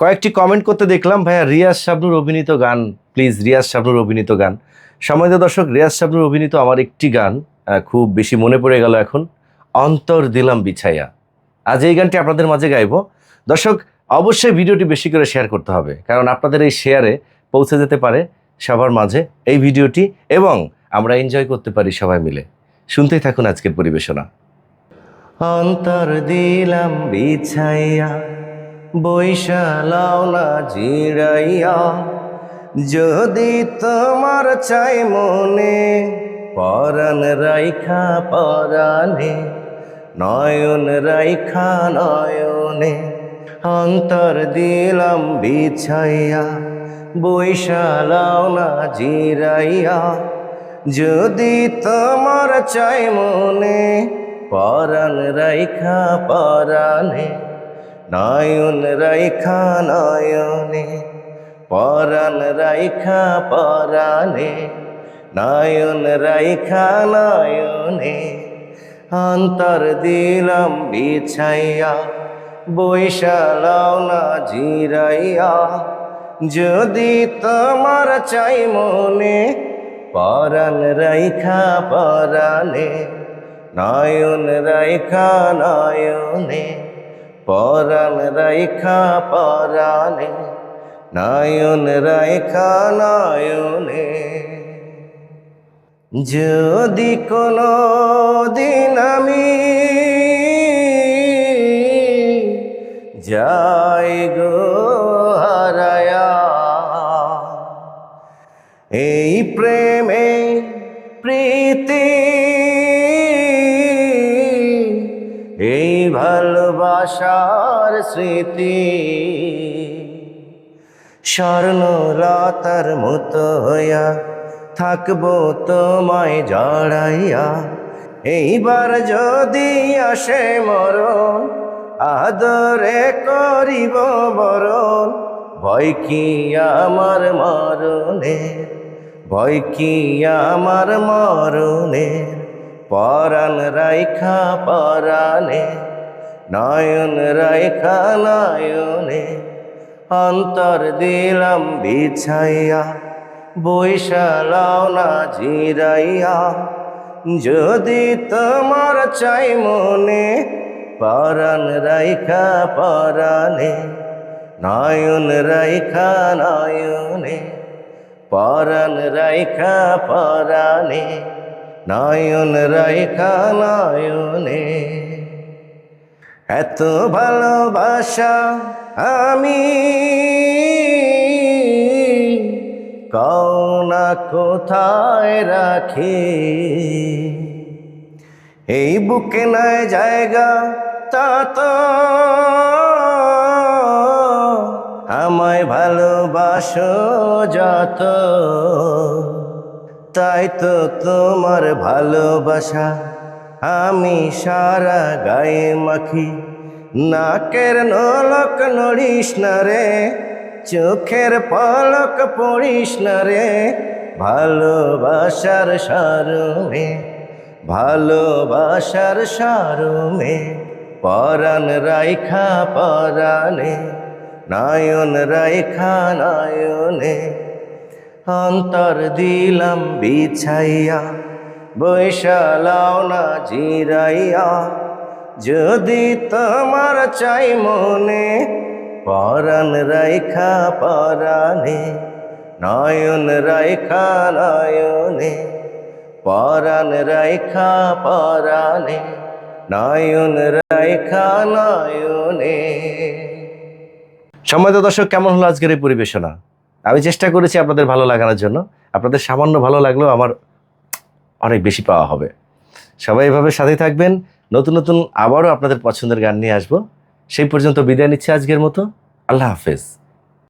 কয়েকটি কমেন্ট করতে দেখলাম, ভাইয়া রিয়াজ শাবনুর অভিনীত গান প্লিজ রিয়াজ শাবনুর অভিনীত গান। সময় দর্শক, রিয়াজ শাবনুর অভিনীত আমার একটি গান খুব বেশি মনে পড়ে গেল এখন, অন্তর দিলাম বিছাইয়া আজ এই গানটি আপনাদের মাঝে গাইব। দর্শক, অবশ্যই ভিডিওটি বেশি করে শেয়ার করতে হবে, কারণ আপনাদের এই শেয়ারে পৌঁছে যেতে পারে সবার মাঝে এই ভিডিওটি, এবং আমরা এনজয় করতে পারি সবাই মিলে। শুনতেই থাকুন আজকের পরিবেশনা। অন্তর দিলাম বিছাইয়া বৈশালাও জিরাইয়া, যদি তোমার চাই মনে, পরাণ রাইখা পরাণে, নয়ন রাইখা নয়নে, অন্তর দিলাম বিছাইয়া বৈশালাও জিরাইয়া, যদি তোমার চাই মনে, পরাণ রাইখা পরাণে নয়ন রাইখা নয়নে, পরাণ রাইখা পরাণে, নয়ন রাইখা নয়নে, অন্তর দিলাম বিছাইয়া বৈশালাও না জিরাইয়া, যদি তোমার চাই মনে, পরাণ রাইখা পরাণে, নয়ন রাইখা নয়নে পরাণ রাইখা পরাণে নয়ন রাইখা নয়নে। যদি কোনো দিন আমি যাই গো স্মৃতি। স্বর্ণলতার মতো হইয়া থাকব তোমায় জড়াইয়া। এইবার যদি আসে মরণ, আদরে করিব বরণ ভয় কি আমার মরণে? ভয় কি আমার মরণে? পরাণ রাইখা পরাণে। নয়ন রাইখা নয়নে অন্তর দিলাম বিছাইয়া বৈশালাও না জিরাইয়া। যদি তোমার চাই মনে পরাণ রাইখা পরাণে, নয়ন রাইখা নয়নে, পরাণ রাইখা পরাণে, নয়ন রাইখা নয়নে। এত ভালোবাসা আমি কওনা কোথায় রাখি? এই বুকে নয় জায়গা, তা তো আমায় ভালোবাসো যত। তাই তো তোমার ভালোবাসা আমি সারা গায়ে মাখি। নাকের নলক নড়িস না রে, চোখের পলক পড়িস না রে। ভালোবাসার সারমে ভালোবাসার সারমে, পরাণ রাইখা পরাণে, নয়ন রাইখা নয়নে। অন্তর দিলাম বিছাইয়া বৈশালাও না জিরাইয়া, যদি তোমার চাই মনে, পরাণ রাইখা পরাণে, নয়ন রাইখা নয়নে, পরাণ রাইখা পরাণে, নয়ন রাইখা নয়নে। সম্মানিত দর্শক, কেমন হলো আজকের এই পরিবেশনা? আমি চেষ্টা করেছি আপনাদের ভালো লাগানোর জন্য। আপনাদের সামান্য ভালো লাগলেও আমার অনেক বেশি পাওয়া হবে। সবাই এভাবে সাথে থাকবেন। নতুন নতুন আবারও আপনাদের পছন্দের গান নিয়ে আসব। সেই পর্যন্ত বিদায় নিচ্ছে আজকের মতো। আল্লাহ হাফেজ।